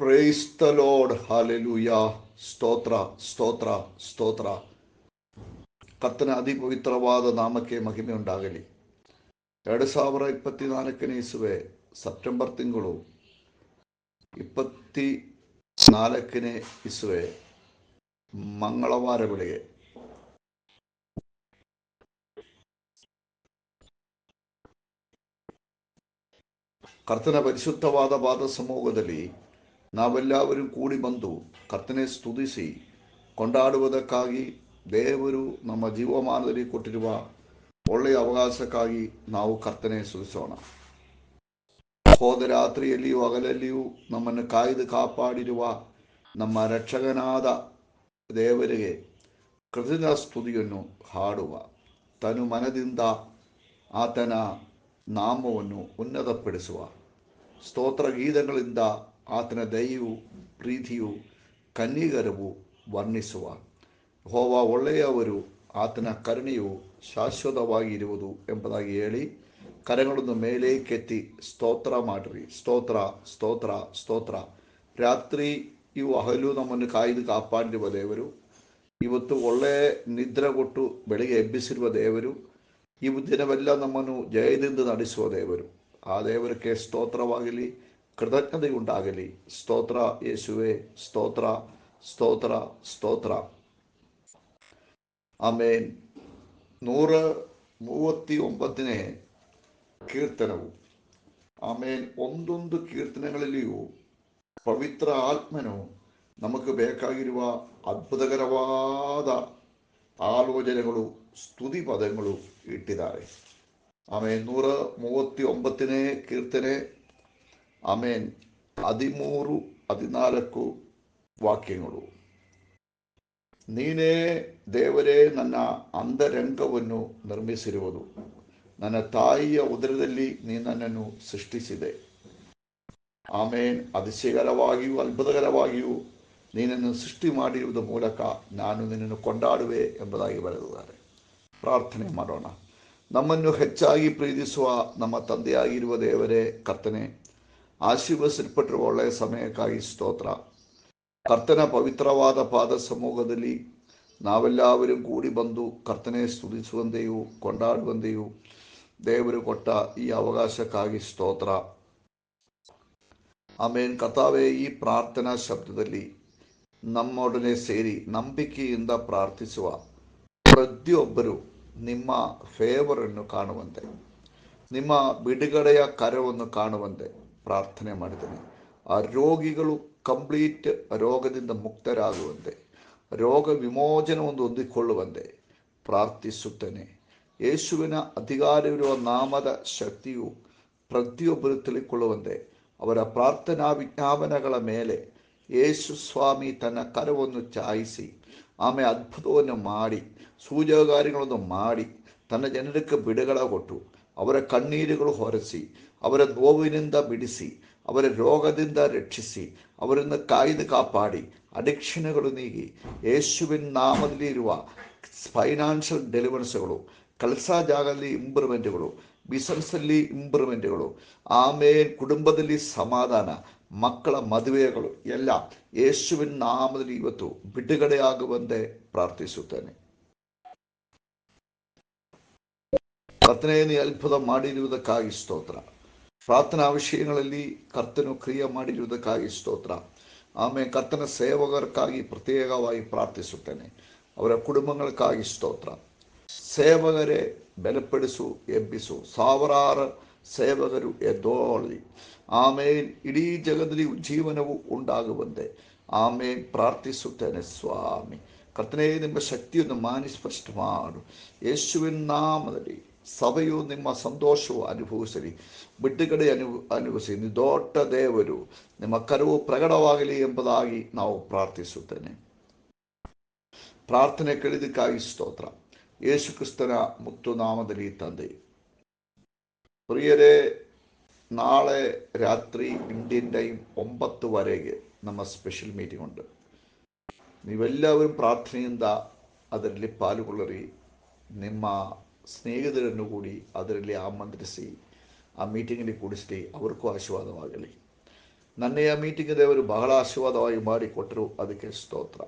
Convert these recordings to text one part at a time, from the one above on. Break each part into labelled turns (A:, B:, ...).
A: Praise the lord hallelujah ಸ್ತೋತ್ರ ಸ್ತೋತ್ರ ಸ್ತೋತ್ರ. ಕರ್ತನ ಅಧಿಪವಿತ್ರವಾದ ನಾಮಕ್ಕೆ ಮಹಿಮೆ ಉಂಟಾಗಲಿ. ಎರಡು ಸಾವಿರ ಇಪ್ಪತ್ನಾಲ್ಕನೇ ಇಸುವೆ, ಸೆಪ್ಟೆಂಬರ್ ತಿಂಗಳು. ಇಪ್ಪತ್ತಿ ನಾಲ್ಕನೇ ಇಸುವೆ ಮಂಗಳವಾರ ಬೆಳಗ್ಗೆ ಕರ್ತನ ಪರಿಶುದ್ಧವಾದ ಪಾದ ಸಮೂಹದಲ್ಲಿ നാം എല്ലാവരും കൂടി ബന്ധു കർത്തനെ സ്തുതിസി കൊണ്ടാടുവതക്കാകി ദേവരു നമ്മ ജീവമാനതരി കൊട്ടിരുവ ഒള്ളി അവകാശക്കായി നാവ് കർത്തനെ സ്തുതിച്ചോണം. ഹോദരാത്രി അല്ലയോ അകലല്ലയോ നമ്മന് കായത് കാപ്പാടിരുവ നമ്മ രക്ഷകനാഥ ദേവരുകെ കൃതിന സ്തുതിയൊന്നു ഹാടുക തനു മനതിന്ത ആതന നാമവന്നു ഉന്നതപ്പെടുത്തുക സ്തോത്രഗീതങ്ങളിന്താ ಆತನ ದಯೆಯು, ಪ್ರೀತಿಯು ಕನ್ನಿಗರವು ವರ್ಣಿಸುವ. ಹೋವ ಒಳ್ಳೆಯವರು ಆತನ ಕರುಣೆಯು ಶಾಶ್ವತವಾಗಿ ಇರುವುದು ಎಂಬುದಾಗಿ ಹೇಳಿ, ಕರೆಗಳನ್ನು ಮೇಲೆ ಕೆತ್ತಿ ಸ್ತೋತ್ರ ಮಾಡಿರಿ. ಸ್ತೋತ್ರ ಸ್ತೋತ್ರ ಸ್ತೋತ್ರ. ರಾತ್ರಿ ಇವು ಹಗಲು ನಮ್ಮನ್ನು ಕಾಯ್ದು ಕಾಪಾಡಿರುವ ದೇವರು. ಇವತ್ತು ಒಳ್ಳೆಯ ನಿದ್ರೆ ಕೊಟ್ಟು ಬೆಳಗ್ಗೆ ಎಬ್ಬಿಸಿರುವ ದೇವರು. ಈ ದಿನವೆಲ್ಲ ನಮ್ಮನ್ನು ಜಯದಿಂದ ನಡೆಸುವ ದೇವರು. ಆ ದೇವರಿಗೆ ಸ್ತೋತ್ರವಾಗಲಿ ಕೃತಜ್ಞತೆ ಉಂಟಾಗಲಿ ಸ್ತೋತ್ರ ಯೇಸುವೆ ಸ್ತೋತ್ರ ಸ್ತೋತ್ರ ಸ್ತೋತ್ರ ಆಮೇನ್ ನೂರ ಮೂವತ್ತಿ ಒಂಬತ್ತನೇ ಕೀರ್ತನವು ಆಮೇಲೆ ಒಂದೊಂದು ಕೀರ್ತನೆಗಳಲ್ಲಿಯೂ ಪವಿತ್ರ ಆತ್ಮನು ನಮಗೆ ಬೇಕಾಗಿರುವ ಅದ್ಭುತಕರವಾದ ಆಲೋಚನೆಗಳು ಸ್ತುತಿ ಪದಗಳು ಇಟ್ಟಿದ್ದಾರೆ ಆಮೇಲೆ ನೂರ ಮೂವತ್ತಿ ಒಂಬತ್ತನೇ ಕೀರ್ತನೆ ಆಮೇನ್. ಹದಿಮೂರು, ಹದಿನಾಲ್ಕು ವಾಕ್ಯಗಳು. ನೀನೇ ದೇವರೇ, ನನ್ನ ಅಂಧರಂಗವನ್ನು ನಿರ್ಮಿಸಿರುವುದು. ನನ್ನ ತಾಯಿಯ ಉದರದಲ್ಲಿ ನನ್ನನ್ನು ಸೃಷ್ಟಿಸಿದೆ. ಆಮೇನ್. ಅತಿಶಯಕರವಾಗಿಯೂ, ಅದ್ಭುತಕರವಾಗಿಯೂ ನೀನನ್ನು ಸೃಷ್ಟಿ ಮಾಡಿರುವುದರ ಮೂಲಕ ನಾನು ನಿನ್ನನ್ನು ಕೊಂಡಾಡುವೆ ಎಂಬುದಾಗಿ ಬರೆದಿದ್ದಾರೆ. ಪ್ರಾರ್ಥನೆ ಮಾಡೋಣ. ನಮ್ಮನ್ನು ಹೆಚ್ಚಾಗಿ ಪ್ರೀತಿಸುವ ನಮ್ಮ ತಂದೆಯಾಗಿರುವ ದೇವರೇ, ಕರ್ತನೆ ಆಶೀರ್ವಸಲ್ಪಟ್ಟಿರುವ ಒಳ್ಳೆಯ ಸಮಯಕ್ಕಾಗಿ ಸ್ತೋತ್ರ ಕರ್ತನ ಪವಿತ್ರವಾದ ಪಾದ ಸಮೂಹದಲ್ಲಿ ನಾವೆಲ್ಲವരും ಕೂಡಿ ಬಂದು ಕರ್ತನೆ ಸ್ತುತಿಸುವಂತೆಯೂ ಕೊಂಡಾಡುವಂತೆಯೂ ದೇವರು ಕೊಟ್ಟ ಈ ಅವಕಾಶಕ್ಕಾಗಿ ಸ್ತೋತ್ರ ಆಮೇನ್ ಕಥಾವೇ ಈ ಪ್ರಾರ್ಥನಾ ಶಬ್ದದಲ್ಲಿ ನಮ್ಮೊಡನೆ ಸೇರಿ ನಂಬಿಕೆಯಿಂದ ಪ್ರಾರ್ಥಿಸುವ ಪ್ರತಿಯೊಬ್ಬರು ನಿಮ್ಮ ಫೇವರನ್ನು ಕಾಣುವಂತೆ ನಿಮ್ಮ ಬಿಡುಗಡೆಯ ಕರವನ್ನು ಕಾಣುವಂತೆ ಪ್ರಾರ್ಥನೆ ಮಾಡಿದ್ದೇನೆ ಆ ರೋಗಿಗಳು ಕಂಪ್ಲೀಟ್ ರೋಗದಿಂದ ಮುಕ್ತರಾಗುವಂತೆ ರೋಗ ವಿಮೋಚನವನ್ನು ಹೊಂದಿಕೊಳ್ಳುವಂತೆ ಪ್ರಾರ್ಥಿಸುತ್ತೇನೆ ಯೇಸುವಿನ ಅಧಿಕಾರವಿರುವ ನಾಮದ ಶಕ್ತಿಯು ಪ್ರತಿಯೊಬ್ಬರು ತಿಳಿಕೊಳ್ಳುವಂತೆ ಅವರ ಪ್ರಾರ್ಥನಾ ವಿಜ್ಞಾಪನಗಳ ಮೇಲೆ ಯೇಸು ಸ್ವಾಮಿ ತನ್ನ ಕರವನ್ನು ಚಾಯಿಸಿ ಆಮೇಲೆ ಅದ್ಭುತವನ್ನು ಮಾಡಿ ಸೂಜಗಾರಿಗಳನ್ನು ಮಾಡಿ ತನ್ನ ಜನರಿಗೆ ಬಿಡುಗಡೆ ಕೊಟ್ಟು ಅವರ ಕಣ್ಣೀರುಗಳು ಹೊರಸಿ ಅವರ ನೋವಿನಿಂದ ಬಿಡಿಸಿ ಅವರ ರೋಗದಿಂದ ರಕ್ಷಿಸಿ ಅವರನ್ನು ಕಾಯ್ದು ಕಾಪಾಡಿ ಅಡಿಕ್ಷನ್ಗಳು ನೀಗಿ ಯೇಸುವಿನ ನಾಮದಲ್ಲಿ ಇರುವ ಫೈನಾನ್ಷಿಯಲ್ ಡೆಲಿವರೆನ್ಸ್ಗಳು ಕೆಲಸ ಜಾಗದಲ್ಲಿ ಇಂಪ್ರೂವ್ಮೆಂಟ್ಗಳು ಬಿಸಿನೆಸ್ಸಲ್ಲಿ ಇಂಪ್ರೂವ್ಮೆಂಟ್ಗಳು ಆಮೇಲೆ ಕುಟುಂಬದಲ್ಲಿ ಸಮಾಧಾನ ಮಕ್ಕಳ ಮದುವೆಗಳು ಎಲ್ಲ ಯೇಸುವಿನ ನಾಮದಲ್ಲಿ ಇವತ್ತು ಬಿಡುಗಡೆಯಾಗುವಂತೆ ಪ್ರಾರ್ಥಿಸುತ್ತೇನೆ ಕರ್ತನೆಯನ್ನು ಅದ್ಭುತ ಮಾಡಿರುವುದಕ್ಕಾಗಿ ಸ್ತೋತ್ರ ಪ್ರಾರ್ಥನಾ ವಿಷಯಗಳಲ್ಲಿ ಕರ್ತನು ಕ್ರಿಯೆ ಮಾಡಿರುವುದಕ್ಕಾಗಿ ಸ್ತೋತ್ರ. ಆಮೇಲೆ ಕರ್ತನ ಸೇವಕರಕ್ಕಾಗಿ ಪ್ರತ್ಯೇಕವಾಗಿ ಪ್ರಾರ್ಥಿಸುತ್ತೇನೆ. ಅವರ ಕುಟುಂಬಗಳಕ್ಕಾಗಿ ಸ್ತೋತ್ರ. ಸೇವಕರೇ, ಬೆಲೆಪಡಿಸು, ಎಬ್ಬಿಸು. ಸಾವಿರಾರು ಸೇವಕರು ಎದ್ದೋಳಿ. ಆಮೇಲೆ ಇಡೀ ಜಗದಲ್ಲಿ ಜೀವನವು ಉಂಟಾಗುವಂತೆ. ಆಮೇಲೆ ಪ್ರಾರ್ಥಿಸುತ್ತೇನೆ, ಸ್ವಾಮಿ. ಕರ್ತನೇ, ನಿಮ್ಮ ಶಕ್ತಿಯನ್ನು ಮಾನಿ ಸ್ಪಷ್ಟ ಮಾಡು ಯೇಸುವಿನ ನಾಮದಲ್ಲಿ ಸಭೆಯು ನಿಮ್ಮ ಸಂತೋಷವು ಅನುಭವಿಸಲಿ ಬಿಡುಗಡೆ ಅನು ಅನುಭವಿಸಿ ದೊಡ್ಡ ದೇವರು ನಿಮ್ಮ ಕರುವು ಪ್ರಕಟವಾಗಲಿ ಎಂಬುದಾಗಿ ನಾವು ಪ್ರಾರ್ಥಿಸುತ್ತೇನೆ ಪ್ರಾರ್ಥನೆ ಕೇಳಿದಕ್ಕಾಗಿ ಸ್ತೋತ್ರ ಯೇಸು ಕ್ರಿಸ್ತನ ಮುತ್ತು ನಾಮದಲ್ಲಿ ತಂದೆ പ്രിയരെ നാളെ രാത്രി ഇന്ത്യൻ ടൈം ഒമ്പത് വരെಗೆ ನಮ್ಮ ಸ್ಪೆಷಲ್ ಮೀಟಿംഗ് ഉണ്ട് ನೀವೆಲ್ಲವರೂ ಪ್ರಾರ್ಥನೆಯಿಂದ ಅದರಲ್ಲಿ ಪಾಲುಗೊಳ್ಳರಿ ನಿಮ್ಮ ಸ್ನೇಹಿತರನ್ನು ಕೂಡಿ ಅದರಲ್ಲಿ ಆಮಂತ್ರಿಸಿ, ಆ ಮೀಟಿಂಗಲ್ಲಿ ಕೂಡಿಸಲಿ ಅವ್ರಿಗೂ ಆಶೀರ್ವಾದವಾಗಲಿ. ನನ್ನೆಯ ಮೀಟಿಂಗ್ ದೇವರು ಬಹಳ ಆಶೀರ್ವಾದವಾಗಿ ಮಾಡಿಕೊಟ್ಟರು, ಅದಕ್ಕೆ ಸ್ತೋತ್ರ.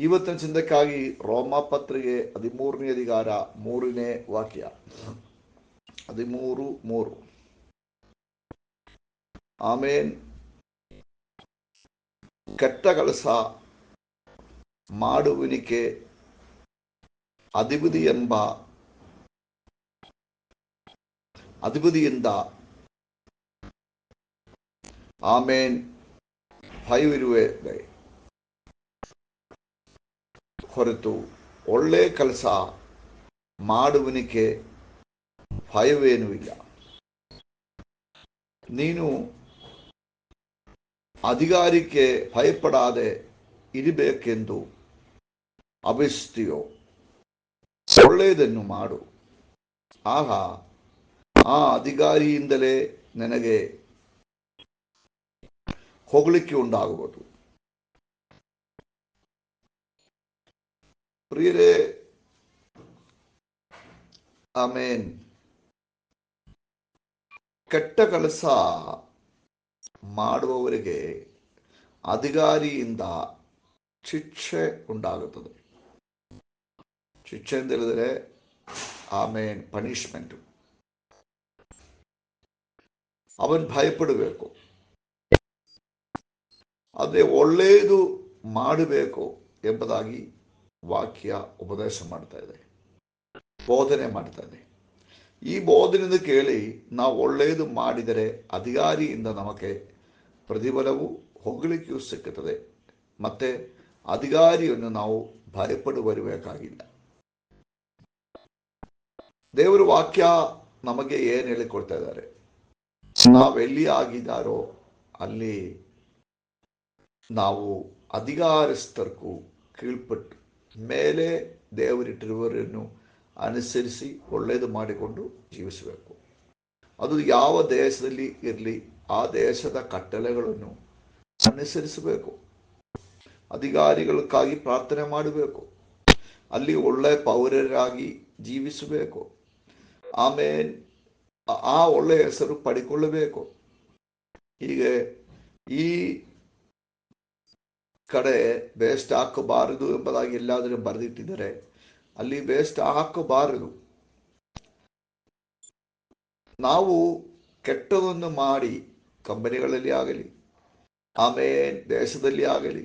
A: ಇವತ್ತಿನ ಚಿಂತಕ್ಕಾಗಿ ರೋಮ ಪತ್ರಿಕೆ ಹದಿಮೂರನೇ ಅಧಿಕಾರ, ಮೂರನೇ ವಾಕ್ಯ. ಹದಿಮೂರು, ಮೂರು. ಆಮೇನ್. ಕೆಟ್ಟ ಕೆಲಸ ಮಾಡುವಿನಿಕೆ ಅಧಿಪತಿ ಎಂಬ ಅಧಿಪತಿಯಿಂದ ಆಮೇನ್. ಭಯವಿರುವೆ ಹೊರತು ಒಳ್ಳೆ ಕೆಲಸ ಮಾಡುವನಿಗೆ ಭಯವೇನೂ ಇಲ್ಲ. ನೀನು ಅಧಿಕಾರಕ್ಕೆ ಭಯಪಡಾದೆ ಇರಬೇಕೆಂದು ಅಭಿಸ್ತೀಯೋ ಒಳ್ಳೆಯದನ್ನು ಮಾಡು. ಆಗ ಆ ಅಧಿಕಾರಿಯಿಂದಲೇ ನನಗೆ ಹೊಗಳಿಕೆ ಉಂಟಾಗಬಹುದು. ಪ್ರಿಯರೇ, ಆಮೇನ್. ಕೆಟ್ಟ ಕೆಲಸ ಮಾಡುವವರಿಗೆ ಅಧಿಕಾರಿಯಿಂದ ಶಿಕ್ಷೆ ಉಂಟಾಗುತ್ತದೆ. ಶಿಕ್ಷೆ ಅಂತ ಹೇಳಿದರೆ ಆಮೇನ್ ಪನಿಷ್ಮೆಂಟ್. ಅವನ್ ಭಯಪಡಬೇಕು. ಆದರೆ ಒಳ್ಳೆಯದು ಮಾಡಬೇಕು ಎಂಬುದಾಗಿ ವಾಕ್ಯ ಉಪದೇಶ ಮಾಡ್ತಾ ಇದೆ. ಬೋಧನೆ ಮಾಡ್ತಾ ಇದೆ. ಈ ಬೋಧನೆಯಿಂದ ಕೇಳಿ ನಾವು ಒಳ್ಳೆಯದು ಮಾಡಿದರೆ ಅಧಿಕಾರಿಯಿಂದ ನಮಗೆ ಪ್ರತಿಫಲವು ಹೊಗಳಿಕೆಯೂ ಸಿಕ್ಕುತ್ತದೆ. ಮತ್ತೆ ಅಧಿಕಾರಿಯನ್ನು ನಾವು ಭಯಪಡು ಬರಬೇಕಾಗಿಲ್ಲ ದೇವರ ವಾಕ್ಯ ನಮಗೆ ಏನು ಹೇಳಿಕೊಡ್ತಾ ಇದ್ದಾರೆ? ನಾವೆಲ್ಲಿ ಆಗಿದಾರೋ ಅಲ್ಲಿ ನಾವು ಅಧಿಕಾರಸ್ಥರ್ಗೂ ಕೀಳ್ಪಟ್ಟು ಮೇಲೆ ದೇವರಿಟ್ಟಿರುವವರನ್ನು ಅನುಸರಿಸಿ ಒಳ್ಳೆಯದು ಮಾಡಿಕೊಂಡು ಜೀವಿಸಬೇಕು. ಅದು ಯಾವ ದೇಶದಲ್ಲಿ ಇರಲಿ ಆ ದೇಶದ ಕಟ್ಟಳೆಗಳನ್ನು ಅನುಸರಿಸಬೇಕು. ಅಧಿಕಾರಿಗಳಿಗಾಗಿ ಪ್ರಾರ್ಥನೆ ಮಾಡಬೇಕು. ಅಲ್ಲಿ ಒಳ್ಳೆಯ ಪೌರರಾಗಿ ಜೀವಿಸಬೇಕು. ಆಮೇಲೆ ಆ ಒಳ್ಳೆಯ ಹೆಸರು ಪಡಿಕೊಳ್ಳಬೇಕು. ಹೀಗೆ ಈ ಕಡೆ ಬೇಸ್ಟ್ ಹಾಕಬಾರದು ಎಂಬುದಾಗಿ ಎಲ್ಲಾದರೂ ಬರೆದಿಟ್ಟಿದ್ದಾರೆ. ಅಲ್ಲಿ ಬೇಸ್ಟ್ ಹಾಕಬಾರದು. ನಾವು ಕೆಟ್ಟದನ್ನು ಮಾಡಿ ಕಂಪನಿಗಳಲ್ಲಿ ಆಗಲಿ, ಆಮೇಲೆ ದೇಶದಲ್ಲಿ ಆಗಲಿ,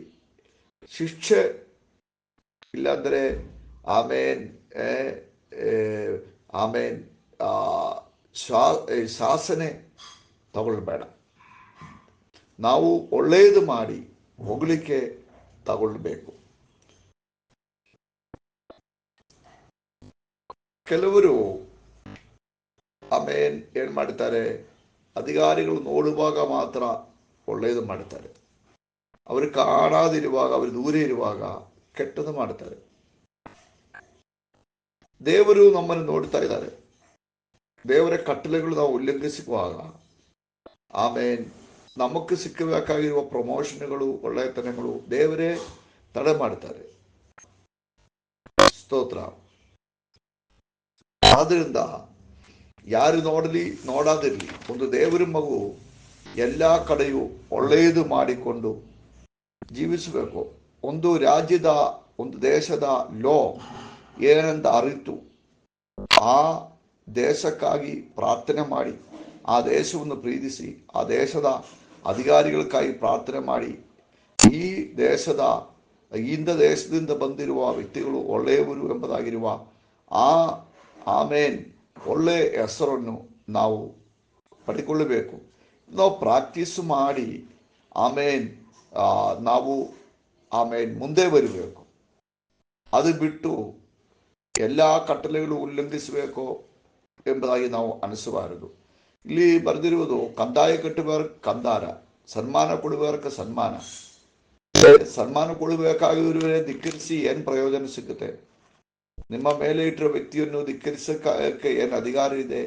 A: ಶಿಕ್ಷೆ ಇಲ್ಲಾಂದರೆ ಆಮೇನ್ ಆಮೇನ್ ಶಾ ಶಾಸನೆ ತಗೊಳ್ಬೇಡ ನಾವು ಒಳ್ಳೆಯದು ಮಾಡಿ ಹೊಗಳಿಕೆ ತಗೊಳ್ಬೇಕು. ಕೆಲವರು ಆಮೇನ್ ಏನು ಮಾಡ್ತಾರೆ ಅಧಿಕಾರಿಗಳು ನೋಡುವಾಗ ಮಾತ್ರ ಒಳ್ಳೆಯದು ಮಾಡ್ತಾರೆ. ಅವರು ಕಾಣಾದಿರುವಾಗ, ಅವರು ದೂರ ಇರುವಾಗ ಕೆಟ್ಟದು ಮಾಡ್ತಾರೆ. ದೇವರು ನಮ್ಮನ್ನು ನೋಡ್ತಾ ಇದ್ದಾರೆ. ದೇವರ ಕಟ್ಟಲೆಗಳು ನಾವು ಉಲ್ಲಂಘಿಸುವಾಗ ಆಮೇನ್. ನಮಕ್ಕೆ ಸಿಕ್ಕಬೇಕಾಗಿರುವ ಪ್ರಮೋಷನ್ಗಳು ಒಳ್ಳೆಯತನಗಳು ದೇವರೇ ತಡೆ ಮಾಡ್ತಾರೆ. ಸ್ತೋತ್ರ. ಆದ್ರಿಂದ ಯಾರು ನೋಡಲಿ, ನೋಡಾದಿರಲಿ. ಒಂದು ದೇವರ ಮಗು ಎಲ್ಲ ಕಡೆಯೂ ಒಳ್ಳೆಯದು ಮಾಡಿಕೊಂಡು ಜೀವಿಸಬೇಕು. ಒಂದು ರಾಜ್ಯದ, ಒಂದು ದೇಶದ ಲೋ ಏನಂತ ಅರಿತು, ಆ ದೇಶಕ್ಕಾಗಿ ಪ್ರಾರ್ಥನೆ ಮಾಡಿ, ಆ ದೇಶವನ್ನು ಪ್ರೀತಿಸಿ, ಆ ದೇಶದ ಅಧಿಕಾರಿಗಳಿಗಾಗಿ ಪ್ರಾರ್ಥನೆ ಮಾಡಿ. ಈ ದೇಶದ ಇಂದ ದೇಶದಿಂದ ಬಂದಿರುವ ವ್ಯಕ್ತಿಗಳು ಒಳ್ಳೆಯವರು ಎಂಬುದಾಗಿರುವ ಆ ಆಮೇನ್ ಒಳ್ಳೆಯ ಹೆಸರನ್ನು ನಾವು ಪಡೆದುಕೊಳ್ಳಬೇಕು. ನಾವು ಪ್ರಾಕ್ಟೀಸ್ ಮಾಡಿ, ಆಮೇನ್ ನಾವು ಆಮೇನ್ ಮುಂದೆ ಬರಬೇಕು. ಅದು ಬಿಟ್ಟು ಎಲ್ಲ ಕಟ್ಟಲೆಗಳು ಉಲ್ಲಂಘಿಸಬೇಕು ಎಂಬುದಾಗಿ ನಾವು ಅನಿಸಬಾರದು. ಇಲ್ಲಿ ಬರೆದಿರುವುದು ಕಂದಾಯ ಕಟ್ಟುವವರ ಕಂದಾರ, ಸನ್ಮಾನ ಕೊಡುವವರಕ್ಕೆ ಸನ್ಮಾನ. ಸನ್ಮಾನ ಕೊಡಬೇಕಾಗಿರುವ ಧಿಕ್ಕರಿಸಿ ಏನ್ ಪ್ರಯೋಜನ ಸಿಗುತ್ತೆ? ನಿಮ್ಮ ಮೇಲೆ ಇಟ್ಟಿರೋ ವ್ಯಕ್ತಿಯನ್ನು ಧಿಕ್ಕರಿಸಕ್ಕೆ ಏನು ಅಧಿಕಾರ ಇದೆ?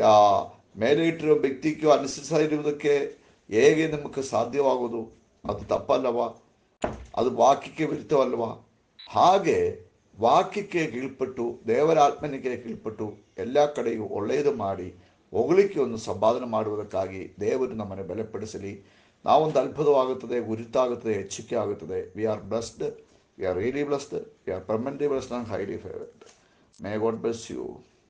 A: ಆ ಮೇಲೆ ಇಟ್ಟಿರೋ ವ್ಯಕ್ತಿಗೆ ಅನಿಸ್ತಾ ಹೇಗೆ ನಮಗೆ ಸಾಧ್ಯವಾಗುವುದು ಅದು ತಪ್ಪಲ್ಲವಾ? ಅದು ವಾಕ್ಯಕ್ಕೆ ವಿರುದ್ಧವಲ್ವಾ ಹಾಗೆ ವಾಕ್ಯಕ್ಕೆ ಕೀಳ್ಪಟ್ಟು ದೇವರ ಆತ್ಮನಿಗೆ ಕೀಳ್ಪಟ್ಟು ಎಲ್ಲ ಕಡೆಯೂ ಒಳ್ಳೆಯದು ಮಾಡಿ ಹೊಗಳಿಕೆ ಒಂದು ಸಂಪಾದನೆ ಮಾಡುವುದಕ್ಕಾಗಿ ದೇವರು ನಮ್ಮನ್ನು ಬಲಪಡಿಸಲಿ ನಾವೊಂದು ಅದ್ಭುತವಾಗುತ್ತದೆ ಗುರಿತಾಗುತ್ತದೆ ಹೆಚ್ಚಿಕೆ ಆಗುತ್ತದೆ we are blessed we are really blessed we are permanently blessed and highly favoured may God bless you